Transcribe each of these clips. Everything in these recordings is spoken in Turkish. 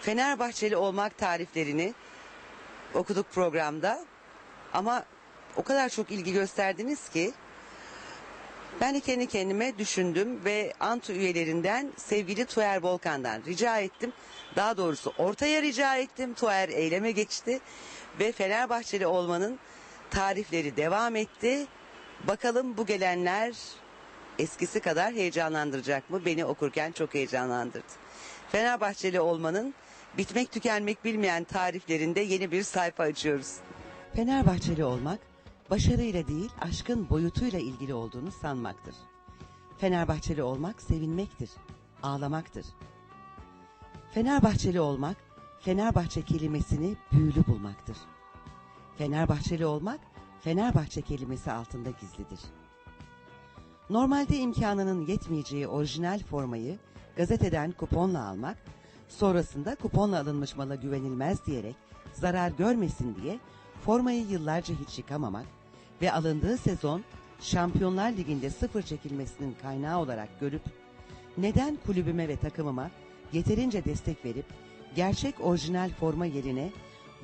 Fenerbahçeli olmak tariflerini okuduk programda. Ama o kadar çok ilgi gösterdiniz ki ben de kendi kendime düşündüm ve Antu üyelerinden sevgili Tuğer Volkan'dan rica ettim. Daha doğrusu ortaya rica ettim. Tuğer eyleme geçti ve Fenerbahçeli olmanın tarifleri devam etti. Bakalım bu gelenler eskisi kadar heyecanlandıracak mı? Beni okurken çok heyecanlandırdı. Fenerbahçeli olmanın bitmek tükenmek bilmeyen tariflerinde yeni bir sayfa açıyoruz. Fenerbahçeli olmak başarıyla değil aşkın boyutuyla ilgili olduğunu sanmaktır. Fenerbahçeli olmak sevinmektir, ağlamaktır. Fenerbahçeli olmak Fenerbahçe kelimesini büyülü bulmaktır. Fenerbahçeli olmak Fenerbahçe kelimesi altında gizlidir. Normalde imkanının yetmeyeceği orijinal formayı gazeteden kuponla almak, sonrasında kuponla alınmış mala güvenilmez diyerek zarar görmesin diye formayı yıllarca hiç yıkamamak ve alındığı sezon Şampiyonlar Ligi'nde sıfır çekilmesinin kaynağı olarak görüp neden kulübüme ve takımıma yeterince destek verip gerçek orijinal forma yerine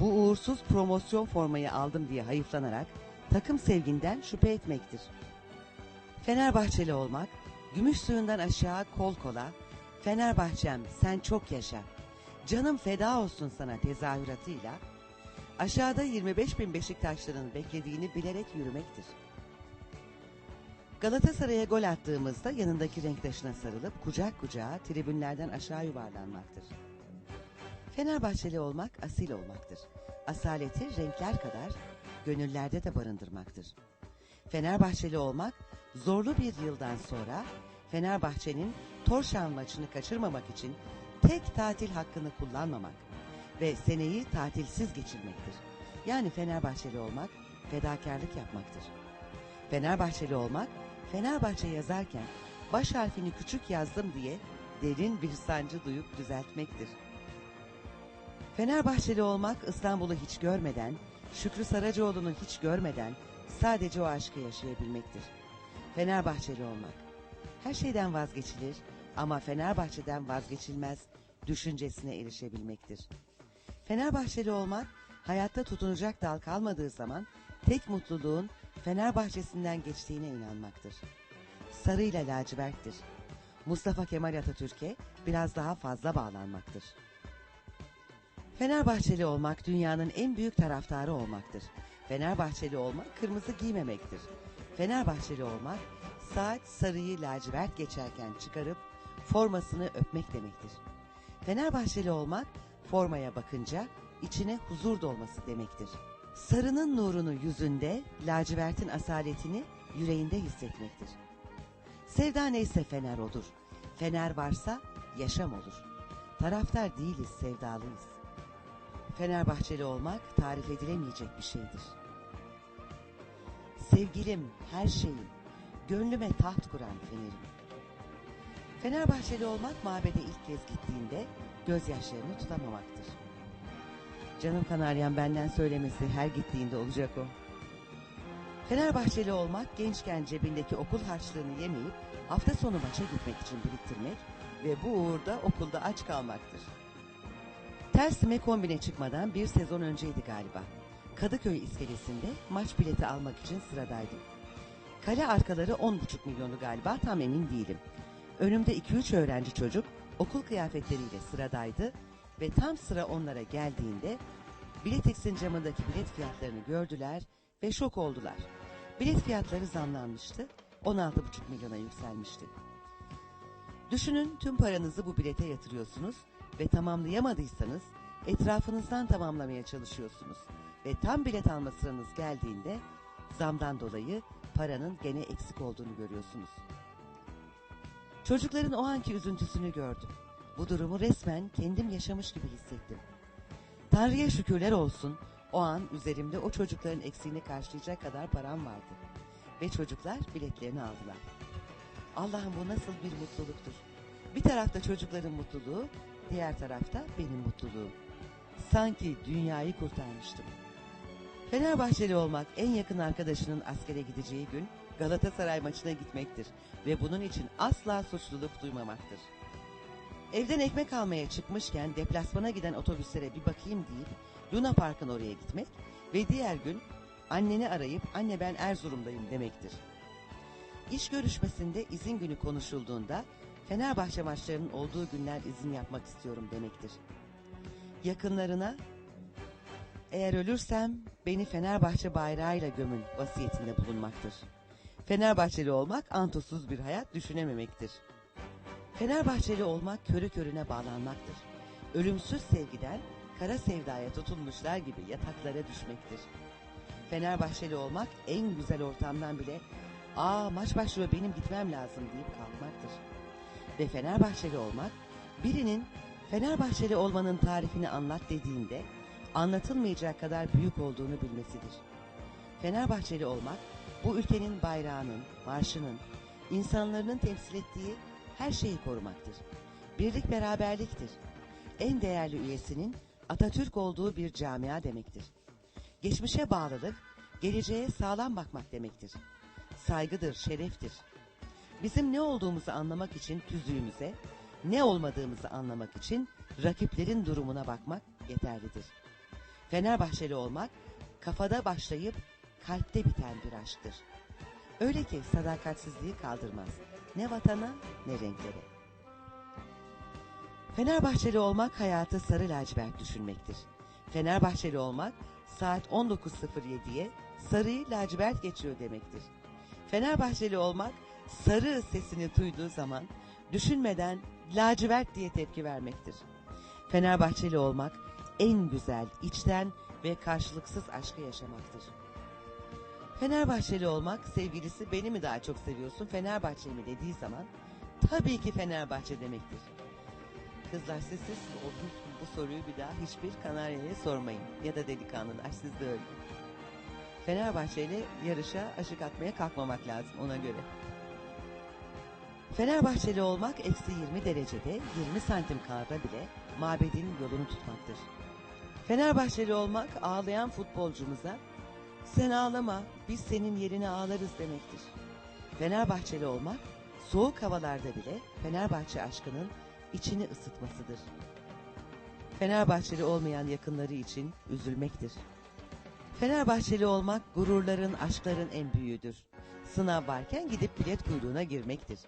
bu uğursuz promosyon formayı aldım diye hayıflanarak takım sevginden şüphe etmektir. Fenerbahçeli olmak, gümüş suyundan aşağı kol kola, Fenerbahçem sen çok yaşa, canım feda olsun sana tezahüratıyla, aşağıda 25 bin Beşiktaşlı'nın beklediğini bilerek yürümektir. Galatasaray'a gol attığımızda yanındaki renktaşına sarılıp kucak kucağa tribünlerden aşağı yuvarlanmaktır. Fenerbahçeli olmak asil olmaktır. Asaleti renkler kadar gönüllerde de barındırmaktır. Fenerbahçeli olmak zorlu bir yıldan sonra Fenerbahçe'nin Torşan maçını kaçırmamak için tek tatil hakkını kullanmamak ve seneyi tatilsiz geçirmektir. Yani Fenerbahçeli olmak fedakarlık yapmaktır. Fenerbahçeli olmak Fenerbahçe yazarken baş harfini küçük yazdım diye derin bir sancı duyup düzeltmektir. Fenerbahçeli olmak İstanbul'u hiç görmeden, Şükrü Saracoğlu'nu hiç görmeden sadece o aşkı yaşayabilmektir. Fenerbahçeli olmak. Her şeyden vazgeçilir ama Fenerbahçe'den vazgeçilmez düşüncesine erişebilmektir. Fenerbahçeli olmak, hayatta tutunacak dal kalmadığı zaman tek mutluluğun Fenerbahçesinden geçtiğine inanmaktır. Sarıyla laciverttir. Mustafa Kemal Atatürk'e biraz daha fazla bağlanmaktır. Fenerbahçeli olmak dünyanın en büyük taraftarı olmaktır. Fenerbahçeli olmak kırmızı giymemektir. Fenerbahçeli olmak saat sarıyı lacivert geçerken çıkarıp formasını öpmek demektir. Fenerbahçeli olmak formaya bakınca içine huzur dolması demektir. Sarının nurunu yüzünde, lacivertin asaletini yüreğinde hissetmektir. Sevda neyse fener odur. Fener varsa yaşam olur. Taraftar değiliz, sevdalıyız. Fenerbahçeli olmak tarif edilemeyecek bir şeydir. Sevgilim, her şeyim, gönlüme taht kuran fenerim. Fenerbahçeli olmak mabede ilk kez gittiğinde gözyaşlarını tutamamaktır. Canım kanaryam benden söylemesi her gittiğinde olacak o. Fenerbahçeli olmak gençken cebindeki okul harçlığını yemeyip hafta sonu maça gitmek için biriktirmek ve bu uğurda okulda aç kalmaktır. Tersime kombine çıkmadan bir sezon önceydi galiba. Kadıköy iskelesinde maç bileti almak için sıradaydım. Kale arkaları 10,5 milyonu galiba tam emin değilim. Önümde 2-3 öğrenci çocuk okul kıyafetleriyle sıradaydı ve tam sıra onlara geldiğinde Biletix'in camındaki bilet fiyatlarını gördüler ve şok oldular. Bilet fiyatları zamlanmıştı, 16,5 milyona yükselmişti. Düşünün tüm paranızı bu bilete yatırıyorsunuz ve tamamlayamadıysanız etrafınızdan tamamlamaya çalışıyorsunuz. Ve tam bilet alma sıranız geldiğinde zamdan dolayı paranın gene eksik olduğunu görüyorsunuz. Çocukların o anki üzüntüsünü gördüm. Bu durumu resmen kendim yaşamış gibi hissettim. Tanrı'ya şükürler olsun o an üzerimde o çocukların eksiğini karşılayacak kadar param vardı. Ve çocuklar biletlerini aldılar. Allah'ım bu nasıl bir mutluluktur. Bir tarafta çocukların mutluluğu, diğer tarafta benim mutluluğum. Sanki dünyayı kurtarmıştım. Fenerbahçeli olmak en yakın arkadaşının askere gideceği gün Galatasaray maçına gitmektir ve bunun için asla suçluluk duymamaktır. Evden ekmek almaya çıkmışken deplasmana giden otobüslere bir bakayım deyip Luna Park'ın oraya gitmek ve diğer gün anneni arayıp anne ben Erzurum'dayım demektir. İş görüşmesinde izin günü konuşulduğunda Fenerbahçe maçlarının olduğu günler izin yapmak istiyorum demektir. Yakınlarına eğer ölürsem beni Fenerbahçe bayrağıyla gömün vasiyetinde bulunmaktır. Fenerbahçeli olmak antosuz bir hayat düşünememektir. Fenerbahçeli olmak körü körüne bağlanmaktır. Ölümsüz sevgiden kara sevdaya tutulmuşlar gibi yataklara düşmektir. Fenerbahçeli olmak en güzel ortamdan bile ''Aa maç başlıyor benim gitmem lazım'' deyip kalkmaktır. Ve Fenerbahçeli olmak birinin Fenerbahçeli olmanın tarifini anlat dediğinde anlatılmayacak kadar büyük olduğunu bilmesidir. Fenerbahçeli olmak bu ülkenin bayrağının, marşının, insanların temsil ettiği her şeyi korumaktır. Birlik beraberliktir. En değerli üyesinin Atatürk olduğu bir camia demektir. Geçmişe bağlılık, geleceğe sağlam bakmak demektir. Saygıdır, şereftir. Bizim ne olduğumuzu anlamak için tüzüğümüze, ne olmadığımızı anlamak için rakiplerin durumuna bakmak yeterlidir. Fenerbahçeli olmak, kafada başlayıp kalpte biten bir aşktır. Öyle ki sadakatsizliği kaldırmaz. Ne vatana ne renklere. Fenerbahçeli olmak hayatı sarı lacivert düşünmektir. Fenerbahçeli olmak saat 19.07'ye sarıyı lacivert geçiyor demektir. Fenerbahçeli olmak sarı sesini duyduğu zaman düşünmeden lacivert diye tepki vermektir. Fenerbahçeli olmak en güzel, içten ve karşılıksız aşkı yaşamaktır. Fenerbahçeli olmak sevgilisi beni mi daha çok seviyorsun Fenerbahçe mi dediği zaman tabii ki Fenerbahçe demektir. Kızlar siz siz bu soruyu bir daha hiçbir Kanarya'ya sormayın. Ya da delikanlılar siz de öyle. Fenerbahçe ile yarışa aşık atmaya kalkmamak lazım ona göre. Fenerbahçeli olmak eksi 20 derecede 20 santim karda bile mabedin yolunu tutmaktır. Fenerbahçeli olmak ağlayan futbolcumuza sen ağlama biz senin yerine ağlarız demektir. Fenerbahçeli olmak soğuk havalarda bile Fenerbahçe aşkının içini ısıtmasıdır. Fenerbahçeli olmayan yakınları için üzülmektir. Fenerbahçeli olmak gururların, aşkların en büyüğüdür. Sınav varken gidip bilet kuyruğuna girmektir.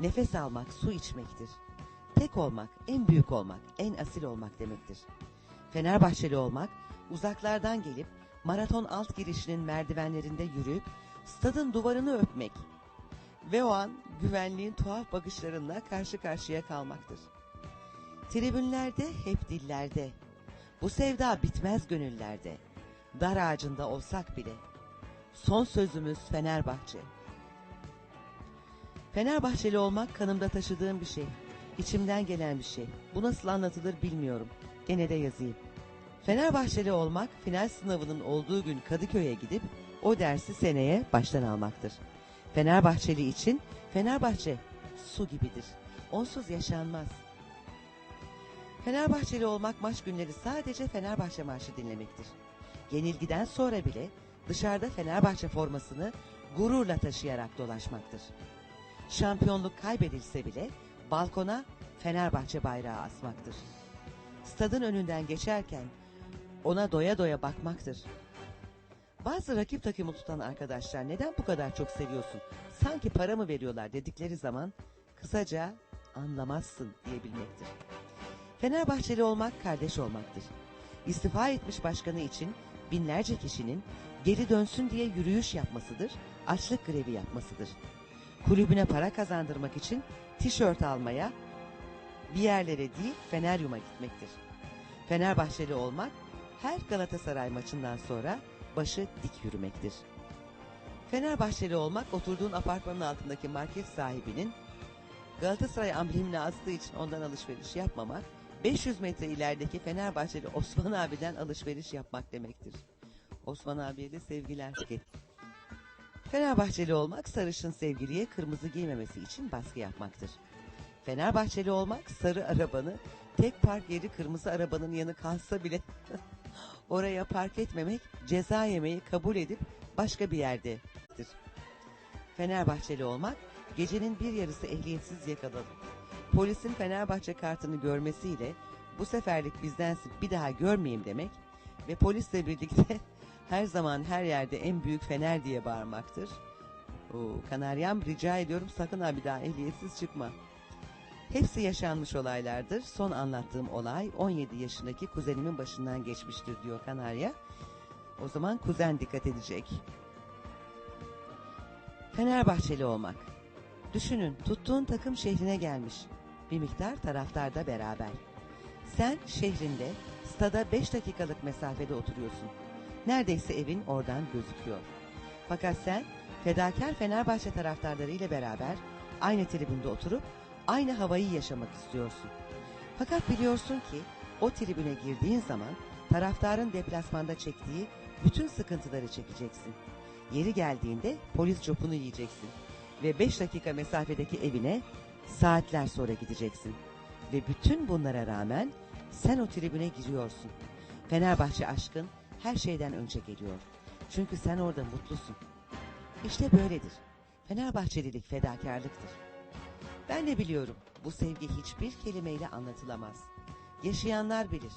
Nefes almak, su içmektir. Tek olmak, en büyük olmak, en asil olmak demektir. Fenerbahçeli olmak, uzaklardan gelip maraton alt girişinin merdivenlerinde yürüyüp stadın duvarını öpmek ve o an güvenliğin tuhaf bakışlarıyla karşı karşıya kalmaktır. Tribünlerde hep dillerde, bu sevda bitmez gönüllerde, dar ağacında olsak bile. Son sözümüz Fenerbahçe. Fenerbahçeli olmak kanımda taşıdığım bir şey. İçimden gelen bir şey. Bu nasıl anlatılır bilmiyorum. Gene de yazayım. Fenerbahçeli olmak final sınavının olduğu gün Kadıköy'e gidip o dersi seneye baştan almaktır. Fenerbahçeli için Fenerbahçe su gibidir. Onsuz yaşanmaz. Fenerbahçeli olmak maç günleri sadece Fenerbahçe marşı dinlemektir. Yenilgiden sonra bile dışarıda Fenerbahçe formasını gururla taşıyarak dolaşmaktır. Şampiyonluk kaybedilse bile balkona Fenerbahçe bayrağı asmaktır. Stadın önünden geçerken ona doya doya bakmaktır. Bazı rakip takımı tutan arkadaşlar neden bu kadar çok seviyorsun? Sanki para mı veriyorlar dedikleri zaman kısaca anlamazsın diyebilmektir. Fenerbahçeli olmak kardeş olmaktır. İstifa etmiş başkanı için binlerce kişinin geri dönsün diye yürüyüş yapmasıdır, açlık grevi yapmasıdır. Kulübüne para kazandırmak için tişört almaya, bir yerlere değil Feneryum'a gitmektir. Fenerbahçeli olmak her Galatasaray maçından sonra başı dik yürümektir. Fenerbahçeli olmak oturduğun apartmanın altındaki market sahibinin Galatasaray amblemini astığı için ondan alışveriş yapmamak, 500 metre ilerideki Fenerbahçeli Osman abiden alışveriş yapmak demektir. Osman abiye de sevgiler. Fenerbahçeli olmak sarışın sevgiliye kırmızı giymemesi için baskı yapmaktır. Fenerbahçeli olmak sarı arabanı tek park yeri kırmızı arabanın yanı kalsa bile oraya park etmemek ceza yemeyi kabul edip başka bir yerdedir. Fenerbahçeli olmak gecenin bir yarısı ehliyetsiz yakalanıp polisin Fenerbahçe kartını görmesiyle bu seferlik bizdensin bir daha görmeyeyim demek ve polisle birlikte her zaman her yerde en büyük fener diye bağırmaktır. Oo, Kanaryam rica ediyorum sakın ha bir daha ehliyetsiz çıkma. Hepsi yaşanmış olaylardır. Son anlattığım olay 17 yaşındaki kuzenimin başından geçmiştir diyor Kanarya. O zaman kuzen dikkat edecek. Fenerbahçeli olmak. Düşünün tuttuğun takım şehrine gelmiş. Bir miktar taraftar da beraber. Sen şehrinde stada 5 dakikalık mesafede oturuyorsun. Neredeyse evin oradan gözüküyor. Fakat sen fedakar Fenerbahçe taraftarları ile beraber aynı tribünde oturup aynı havayı yaşamak istiyorsun. Fakat biliyorsun ki o tribüne girdiğin zaman taraftarın deplasmanda çektiği bütün sıkıntıları çekeceksin. Yeri geldiğinde polis copunu yiyeceksin ve 5 dakika mesafedeki evine saatler sonra gideceksin. Ve bütün bunlara rağmen sen o tribüne giriyorsun. Fenerbahçe aşkın her şeyden önce geliyor. Çünkü sen orada mutlusun. İşte böyledir. Fenerbahçelilik fedakarlıktır. Ben de biliyorum bu sevgi hiçbir kelimeyle anlatılamaz. Yaşayanlar bilir.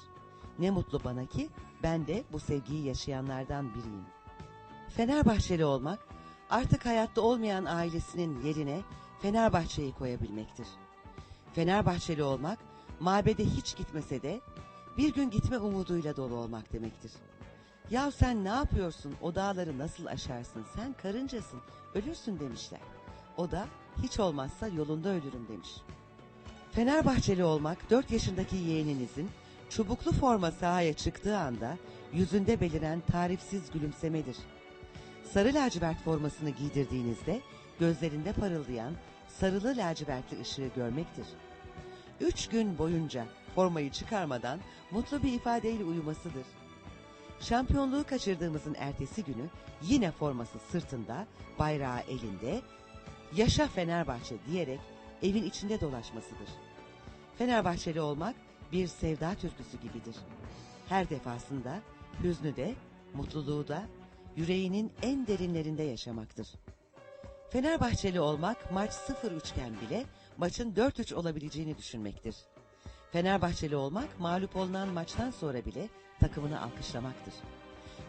Ne mutlu bana ki ben de bu sevgiyi yaşayanlardan biriyim. Fenerbahçeli olmak artık hayatta olmayan ailesinin yerine Fenerbahçe'yi koyabilmektir. Fenerbahçeli olmak mabede hiç gitmese de bir gün gitme umuduyla dolu olmak demektir. Ya sen ne yapıyorsun o dağları nasıl aşarsın sen karıncasın ölürsün demişler. O da hiç olmazsa yolunda ölürüm demiş. Fenerbahçeli olmak 4 yaşındaki yeğeninizin çubuklu forma sahaya çıktığı anda yüzünde beliren tarifsiz gülümsemedir. Sarı lacivert formasını giydirdiğinizde gözlerinde parıldayan sarılı lacivertli ışığı görmektir. Üç gün boyunca formayı çıkarmadan mutlu bir ifadeyle uyumasıdır. Şampiyonluğu kaçırdığımızın ertesi günü yine forması sırtında, bayrağı elinde, yaşa Fenerbahçe diyerek evin içinde dolaşmasıdır. Fenerbahçeli olmak bir sevda türküsü gibidir. Her defasında hüznü de, mutluluğu da yüreğinin en derinlerinde yaşamaktır. Fenerbahçeli olmak maç 0-3 iken bile maçın 4-3 olabileceğini düşünmektir. Fenerbahçeli olmak mağlup olunan maçtan sonra bile takımını alkışlamaktır.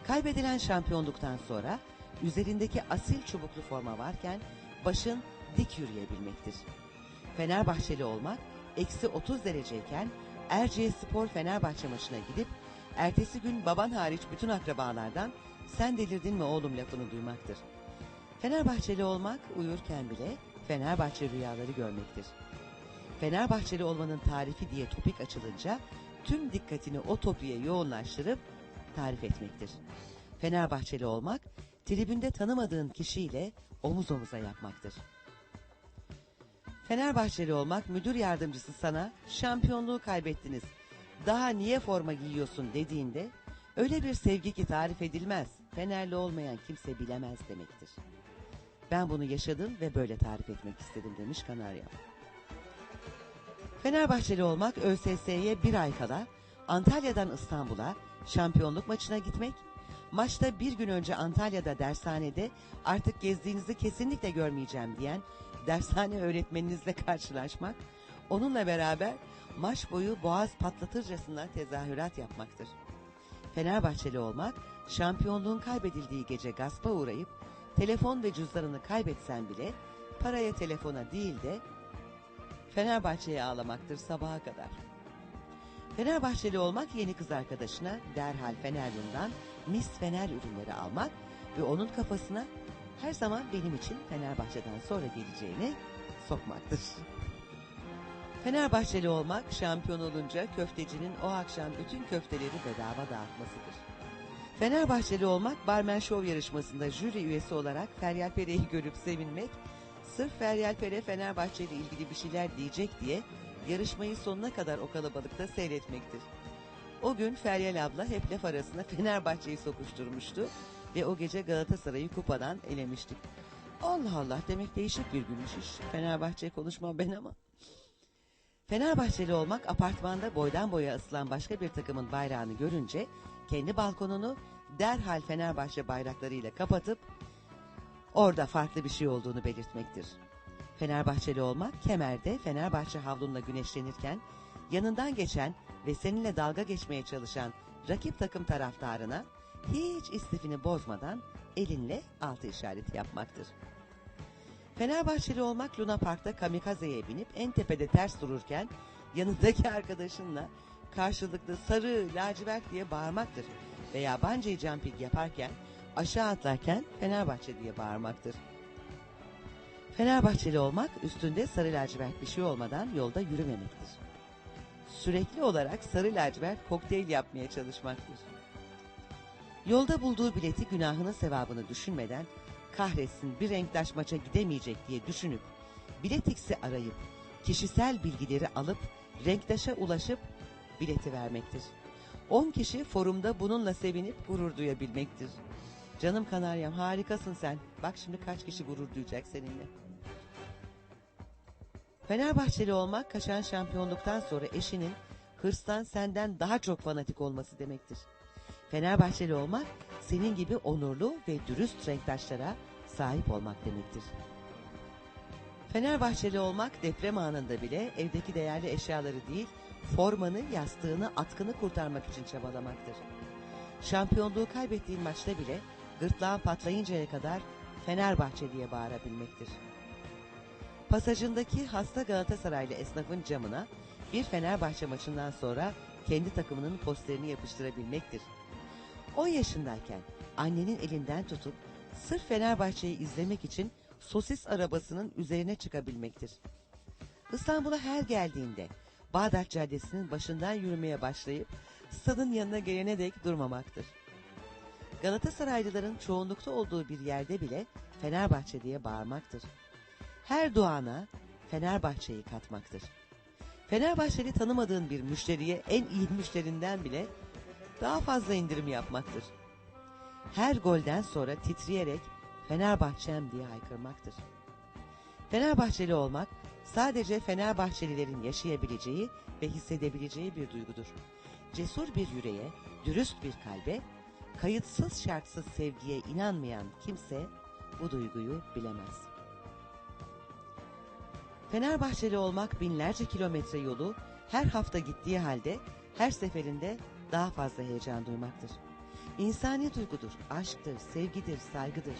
Kaybedilen şampiyonluktan sonra üzerindeki asil çubuklu forma varken başın dik yürüyebilmektir. Fenerbahçeli olmak eksi 30 dereceyken Erciye Spor Fenerbahçe maçına gidip ertesi gün baban hariç bütün akrabalardan sen delirdin mi oğlum lafını duymaktır. Fenerbahçeli olmak uyurken bile Fenerbahçe rüyaları görmektir. Fenerbahçeli olmanın tarifi diye topik açılınca tüm dikkatini o topiğe yoğunlaştırıp tarif etmektir. Fenerbahçeli olmak tribünde tanımadığın kişiyle omuz omuza yapmaktır. Fenerbahçeli olmak müdür yardımcısı sana şampiyonluğu kaybettiniz. Daha niye forma giyiyorsun dediğinde öyle bir sevgi ki tarif edilmez. Fenerli olmayan kimse bilemez demektir. Ben bunu yaşadım ve böyle tarif etmek istedim demiş Kanarya. Fenerbahçeli olmak ÖSS'ye bir ay kala Antalya'dan İstanbul'a şampiyonluk maçına gitmek, maçta bir gün önce Antalya'da dershanede artık gezdiğinizi kesinlikle görmeyeceğim diyen dershane öğretmeninizle karşılaşmak, onunla beraber maç boyu boğaz patlatırcasına tezahürat yapmaktır. Fenerbahçeli olmak, şampiyonluğun kaybedildiği gece gaspa uğrayıp, telefon ve cüzdanını kaybetsen bile, paraya telefona değil de, Fenerbahçe'ye ağlamaktır sabaha kadar. Fenerbahçeli olmak yeni kız arkadaşına derhal Feneryum'dan Miss Fener ürünleri almak ve onun kafasına her zaman benim için Fenerbahçe'den sonra geleceğini sokmaktır. Fenerbahçeli olmak şampiyon olunca köftecinin o akşam bütün köfteleri bedava dağıtmasıdır. Fenerbahçeli olmak barmen şov yarışmasında jüri üyesi olarak Feryal Pere'yi görüp sevinmek, sırf Feryal Pere Fenerbahçe ile ilgili bir şeyler diyecek diye yarışmayı sonuna kadar o kalabalıkta seyretmektir. O gün Feryal abla hep laf arasına Fenerbahçe'yi sokuşturmuştu ve o gece Galatasaray'ı kupadan elemiştik. Allah Allah demek değişik bir günmüş iş. Fenerbahçe konuşmam ben ama. Fenerbahçeli olmak apartmanda boydan boya ısılan başka bir takımın bayrağını görünce kendi balkonunu derhal Fenerbahçe bayraklarıyla kapatıp orada farklı bir şey olduğunu belirtmektir. Fenerbahçeli olmak kemerde Fenerbahçe havlunla güneşlenirken yanından geçen ve seninle dalga geçmeye çalışan rakip takım taraftarına hiç istifini bozmadan elinle altı işareti yapmaktır. Fenerbahçeli olmak Luna Park'ta kamikazeye binip en tepede ters dururken yanındaki arkadaşınla karşılıklı sarı, lacivert diye bağırmaktır. Veya bungee jumping yaparken aşağı atlarken Fenerbahçe diye bağırmaktır. Fenerbahçeli olmak üstünde sarı lacivert bir şey olmadan yolda yürümemektir. Sürekli olarak sarı lacivert kokteyl yapmaya çalışmaktır. Yolda bulduğu bileti günahını sevabını düşünmeden kahretsin bir renktaş maça gidemeyecek diye düşünüp biletiksi arayıp kişisel bilgileri alıp renktaşa ulaşıp bileti vermektir. 10 kişi forumda bununla sevinip gurur duyabilmektir. Canım kanaryam harikasın sen. Bak şimdi kaç kişi gurur duyacak seninle. Fenerbahçeli olmak kaçan şampiyonluktan sonra eşinin hırstan senden daha çok fanatik olması demektir. Fenerbahçeli olmak senin gibi onurlu ve dürüst renktaşlara sahip olmak demektir. Fenerbahçeli olmak deprem anında bile evdeki değerli eşyaları değil, formanı, yastığını, atkını kurtarmak için çabalamaktır. Şampiyonluğu kaybettiğin maçta bile gırtlağın patlayıncaya kadar Fenerbahçe diye bağırabilmektir. Pasajındaki hasta Galatasaraylı esnafın camına bir Fenerbahçe maçından sonra kendi takımının posterini yapıştırabilmektir. 10 yaşındayken annenin elinden tutup sırf Fenerbahçe'yi izlemek için sosis arabasının üzerine çıkabilmektir. İstanbul'a her geldiğinde Bağdat Caddesi'nin başından yürümeye başlayıp stadın yanına gelene dek durmamaktır. Galatasaraylıların çoğunlukta olduğu bir yerde bile Fenerbahçe diye bağırmaktır. Her duana Fenerbahçe'yi katmaktır. Fenerbahçeli tanımadığın bir müşteriye en iyi müşterinden bile daha fazla indirim yapmaktır. Her golden sonra titreyerek Fenerbahçem diye haykırmaktır. Fenerbahçeli olmak sadece Fenerbahçelilerin yaşayabileceği ve hissedebileceği bir duygudur. Cesur bir yüreğe, dürüst bir kalbe, kayıtsız şartsız sevgiye inanmayan kimse bu duyguyu bilemez. Fenerbahçeli olmak binlerce kilometre yolu her hafta gittiği halde her seferinde daha fazla heyecan duymaktır. İnsani duygudur, aşktır, sevgidir, saygıdır.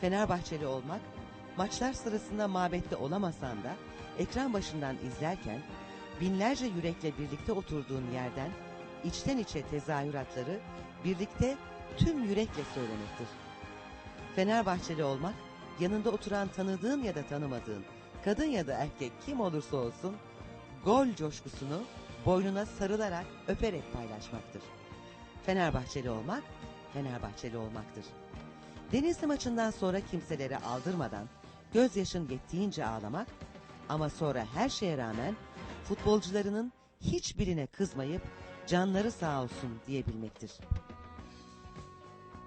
Fenerbahçeli olmak, maçlar sırasında mabette olamasan da ekran başından izlerken binlerce yürekle birlikte oturduğun yerden içten içe tezahüratları birlikte tüm yürekle söylemektir. Fenerbahçeli olmak, yanında oturan tanıdığın ya da tanımadığın, kadın ya da erkek kim olursa olsun, gol coşkusunu boynuna sarılarak öperek paylaşmaktır. Fenerbahçeli olmak, Fenerbahçeli olmaktır. Denizli maçından sonra kimselere aldırmadan, gözyaşın yettiğince ağlamak ama sonra her şeye rağmen futbolcularının hiçbirine kızmayıp canları sağ olsun diyebilmektir.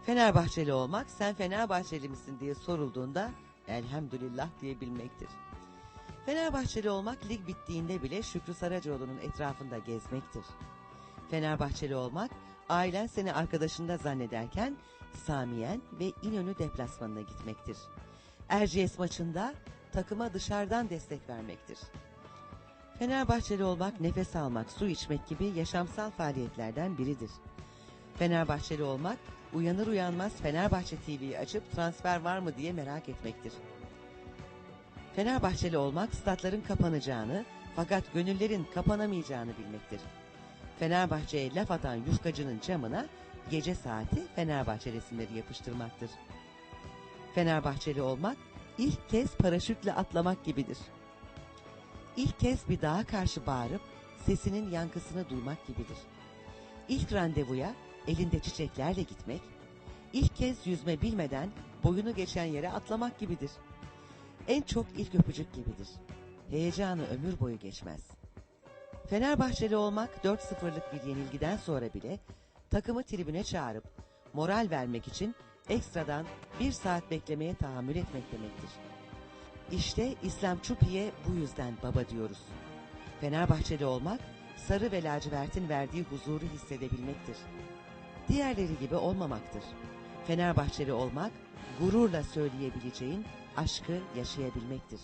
Fenerbahçeli olmak sen Fenerbahçeli misin diye sorulduğunda elhamdülillah diyebilmektir. Fenerbahçeli olmak lig bittiğinde bile Şükrü Saracoğlu'nun etrafında gezmektir. Fenerbahçeli olmak ailen seni arkadaşında zannederken Samiyen ve İnönü deplasmanına gitmektir. Erciyes maçında takıma dışarıdan destek vermektir. Fenerbahçeli olmak nefes almak, su içmek gibi yaşamsal faaliyetlerden biridir. Fenerbahçeli olmak uyanır uyanmaz Fenerbahçe TV'yi açıp transfer var mı diye merak etmektir. Fenerbahçeli olmak statların kapanacağını fakat gönüllerin kapanamayacağını bilmektir. Fenerbahçe'ye laf atan yufkacının camına gece saati Fenerbahçe resimleri yapıştırmaktır. Fenerbahçeli olmak ilk kez paraşütle atlamak gibidir. İlk kez bir dağa karşı bağırıp sesinin yankısını duymak gibidir. İlk randevuya elinde çiçeklerle gitmek, ilk kez yüzme bilmeden boyunu geçen yere atlamak gibidir. En çok ilk öpücük gibidir. Heyecanı ömür boyu geçmez. Fenerbahçeli olmak 4-0'lık bir yenilgiden sonra bile takımı tribüne çağırıp moral vermek için ekstradan bir saat beklemeye tahammül etmek demektir. İşte İslam Çupi'ye bu yüzden baba diyoruz. Fenerbahçeli olmak sarı ve lacivertin verdiği huzuru hissedebilmektir. Diğerleri gibi olmamaktır. Fenerbahçeli olmak gururla söyleyebileceğin aşkı yaşayabilmektir.